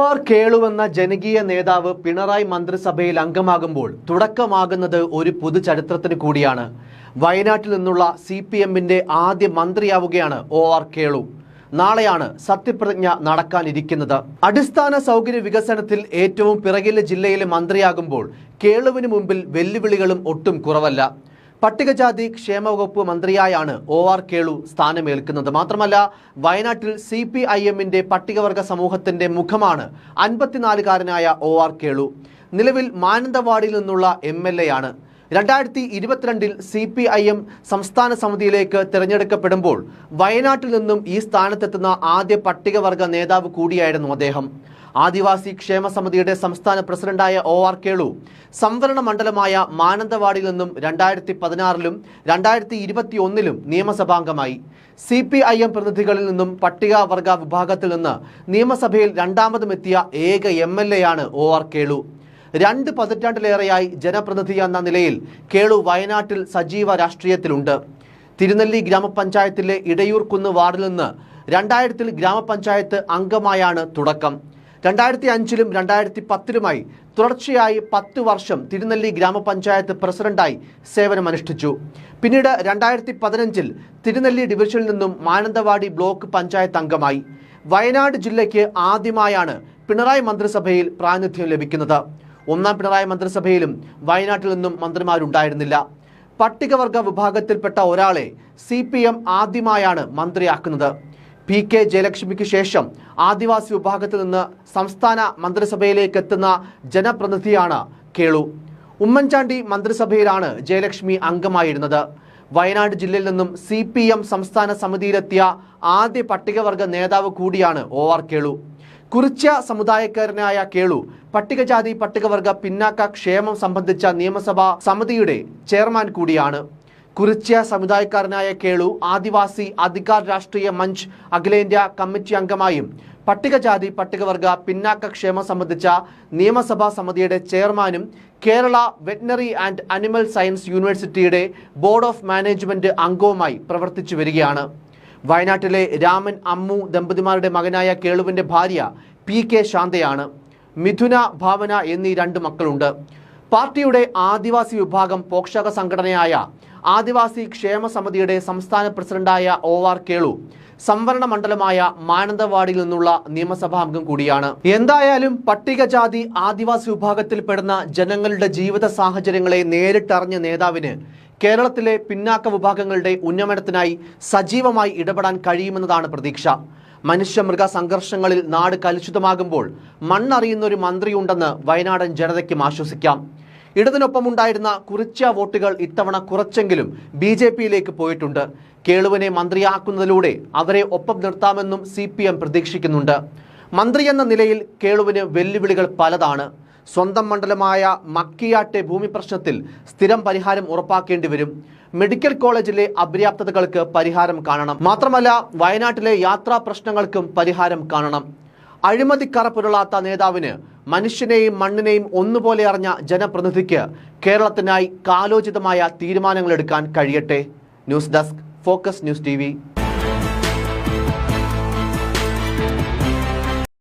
R കേളുവെന്ന ജനകീയ നേതാവ് പിണറായി മന്ത്രിസഭയിൽ അംഗമാകുമ്പോൾ തുടക്കമാകുന്നത് ഒരു പുതുചരിത്രത്തിന് കൂടിയാണ്. വയനാട്ടിൽ നിന്നുള്ള സി പി എമ്മിന്റെ ആദ്യ മന്ത്രിയാവുകയാണ് ഒ ആർ കേളു. നാളെയാണ് സത്യപ്രതിജ്ഞ നടക്കാനിരിക്കുന്നത്. അടിസ്ഥാന സൗകര്യ വികസനത്തിൽ ഏറ്റവും പിറകിലെ ജില്ലയിലെ മന്ത്രിയാകുമ്പോൾ കേളുവിന് മുമ്പിൽ വെല്ലുവിളികളും ഒട്ടും കുറവല്ല. പട്ടികജാതി ക്ഷേമ വകുപ്പ് മന്ത്രിയായാണ് ഒ ആർ കേളു സ്ഥാനമേൽക്കുന്നത്. മാത്രമല്ല വയനാട്ടിൽ സി പി ഐ എമ്മിന്റെ പട്ടികവർഗ സമൂഹത്തിന്റെ മുഖമാണ് അൻപത്തിനാലുകാരനായ ഒ ആർ കേളു. നിലവിൽ മാനന്തവാടിയിൽ നിന്നുള്ള എം എൽ എ ആണ്. രണ്ടായിരത്തി ഇരുപത്തിരണ്ടിൽ സി പി ഐ എം സംസ്ഥാന സമിതിയിലേക്ക് തിരഞ്ഞെടുക്കപ്പെടുമ്പോൾ വയനാട്ടിൽ നിന്നും ഈ സ്ഥാനത്തെത്തുന്ന ആദ്യ പട്ടികവർഗ നേതാവ് കൂടിയായിരുന്നു അദ്ദേഹം. ആദിവാസി ക്ഷേമ സമിതിയുടെ സംസ്ഥാന പ്രസിഡന്റായ ഒ ആർ കേളു സംവരണ മണ്ഡലമായ മാനന്തവാടിയിൽ നിന്നും രണ്ടായിരത്തി പതിനാറിലും രണ്ടായിരത്തി ഇരുപത്തി ഒന്നിലും നിയമസഭാംഗമായി. സി പി ഐ എം പ്രതിനിധികളിൽ നിന്നും പട്ടികവർഗ വിഭാഗത്തിൽ നിന്ന് നിയമസഭയിൽ രണ്ടാമതും എത്തിയ ഏക എം എൽ എ ആണ് ഒ ആർ കേളു. രണ്ട് പതിറ്റാണ്ടിലേറെയായി ജനപ്രതിനിധി എന്ന നിലയിൽ കേളു വയനാട്ടിൽ സജീവ രാഷ്ട്രീയത്തിലുണ്ട്. തിരുനെല്ലി ഗ്രാമപഞ്ചായത്തിലെ ഇടയൂർക്കുന്ന് വാർഡിൽ നിന്ന് രണ്ടായിരത്തിൽ ഗ്രാമപഞ്ചായത്ത് അംഗമായാണ് തുടക്കം. രണ്ടായിരത്തി അഞ്ചിലും രണ്ടായിരത്തി പത്തിലുമായി തുടർച്ചയായി പത്ത് വർഷം തിരുനെല്ലി ഗ്രാമപഞ്ചായത്ത് പ്രസിഡന്റായി സേവനമനുഷ്ഠിച്ചു. പിന്നീട് രണ്ടായിരത്തി പതിനഞ്ചിൽ തിരുനെല്ലി ഡിവിഷനിൽ നിന്നും മാനന്തവാടി ബ്ലോക്ക് പഞ്ചായത്ത് അംഗമായി. വയനാട് ജില്ലയ്ക്ക് ആദ്യമായാണ് പിണറായി മന്ത്രിസഭയിൽ പ്രാതിനിധ്യം ലഭിക്കുന്നത്. ഒന്നാം പിണറായി മന്ത്രിസഭയിലും വയനാട്ടിൽ നിന്നും മന്ത്രിമാരുണ്ടായിരുന്നില്ല. പട്ടികവർഗ വിഭാഗത്തിൽപ്പെട്ട ഒരാളെ സി പി എം ആദ്യമായാണ് മന്ത്രിയാക്കുന്നത്. പി കെ ജയലക്ഷ്മിക്ക് ശേഷം ആദിവാസി വിഭാഗത്തിൽ നിന്ന് സംസ്ഥാന മന്ത്രിസഭയിലേക്ക് എത്തുന്ന ജനപ്രതിനിധിയാണ് കേളു. ഉമ്മൻചാണ്ടി മന്ത്രിസഭയിലാണ് ജയലക്ഷ്മി അംഗമായിരുന്നത്. വയനാട് ജില്ലയിൽ നിന്നും സി പി എം സംസ്ഥാന സമിതിയിലെത്തിയ ആദ്യ പട്ടികവർഗ നേതാവ് കൂടിയാണ് ഒ ആർ കേളു. കുറിച്യ സമുദായക്കാരനായ കേളു പട്ടികജാതി പട്ടികവർഗ പിന്നാക്ക ക്ഷേമം സംബന്ധിച്ച നിയമസഭാ സമിതിയുടെ ചെയർമാൻ കൂടിയാണ്. കുറിച്യ സമുദായക്കാരനായ കേളു ആദിവാസി അധികാർ രാഷ്ട്രീയ മഞ്ച് അഖിലേന്ത്യാ കമ്മിറ്റി അംഗമായും പട്ടികജാതി പട്ടികവർഗ പിന്നാക്ക ക്ഷേമം സംബന്ധിച്ച നിയമസഭാ സമിതിയുടെ ചെയർമാനും Kerala veterinary and animal science യൂണിവേഴ്സിറ്റിയുടെ ബോർഡ് ഓഫ് മാനേജ്മെന്റ് അംഗവുമായി പ്രവർത്തിച്ചു വരികയാണ്. വയനാട്ടിലെ രാമൻ അമ്മു ദമ്പതിമാരുടെ മകനായ കേളുവിന്റെ ഭാര്യ പി കെ ശാന്തയാണ്. മിഥുന ഭാവന എന്നീ രണ്ട് മക്കളുണ്ട്. പാർട്ടിയുടെ ആദിവാസി വിഭാഗം പോഷക സംഘടനയായ ആദിവാസി ക്ഷേമ സമിതിയുടെ സംസ്ഥാന പ്രസിഡന്റായ ഒ ആർ കേളു സംവരണ മണ്ഡലമായ മാനന്തവാടിയിൽ നിന്നുള്ള നിയമസഭാ അംഗം കൂടിയാണ്. എന്തായാലും പട്ടികജാതി ആദിവാസി വിഭാഗത്തിൽപ്പെടുന്ന ജനങ്ങളുടെ ജീവിത സാഹചര്യങ്ങളെ നേരിട്ടറിഞ്ഞ നേതാവിന് കേരളത്തിലെ പിന്നാക്ക വിഭാഗങ്ങളുടെ ഉന്നമനത്തിനായി സജീവമായി ഇടപെടാൻ കഴിയുമെന്നതാണ് പ്രതീക്ഷ. മനുഷ്യമൃഗ സംഘർഷങ്ങളിൽ നാട് കലുഷിതമാകുമ്പോൾ മണ്ണറിയുന്ന ഒരു മന്ത്രിയുണ്ടെന്ന് വയനാടൻ ജനതയ്ക്കും ആശ്വസിക്കാം. ഇടതിനൊപ്പമുണ്ടായിരുന്ന കുറിച്ച വോട്ടുകൾ ഇത്തവണ കുറച്ചെങ്കിലും ബി ജെ പിയിലേക്ക് പോയിട്ടുണ്ട്. കേളുവിനെ മന്ത്രിയാക്കുന്നതിലൂടെ അവരെ ഒപ്പം നിർത്താമെന്നും സി പ്രതീക്ഷിക്കുന്നുണ്ട്. മന്ത്രി എന്ന നിലയിൽ കേളുവിന് വെല്ലുവിളികൾ പലതാണ്. സ്വന്തം മണ്ഡലമായ മക്കിയാട്ടെ ഭൂമി പ്രശ്നത്തിൽ സ്ഥിരം പരിഹാരം ഉറപ്പാക്കേണ്ടി വരും. മെഡിക്കൽ കോളേജിലെ അപര്യാപ്തതകൾക്ക് പരിഹാരം കാണണം. മാത്രമല്ല വയനാട്ടിലെ യാത്രാ പ്രശ്നങ്ങൾക്കും പരിഹാരം കാണണം. അഴിമതിക്കറ പുരളാത്ത നേതാവിന് മനുഷ്യനെയും മണ്ണിനെയും ഒന്നുപോലെ അറിഞ്ഞ ജനപ്രതിനിധിക്ക് കേരളത്തിനായി കാലോചിതമായ തീരുമാനങ്ങളെടുക്കാൻ കഴിയട്ടെ. News desk focus news T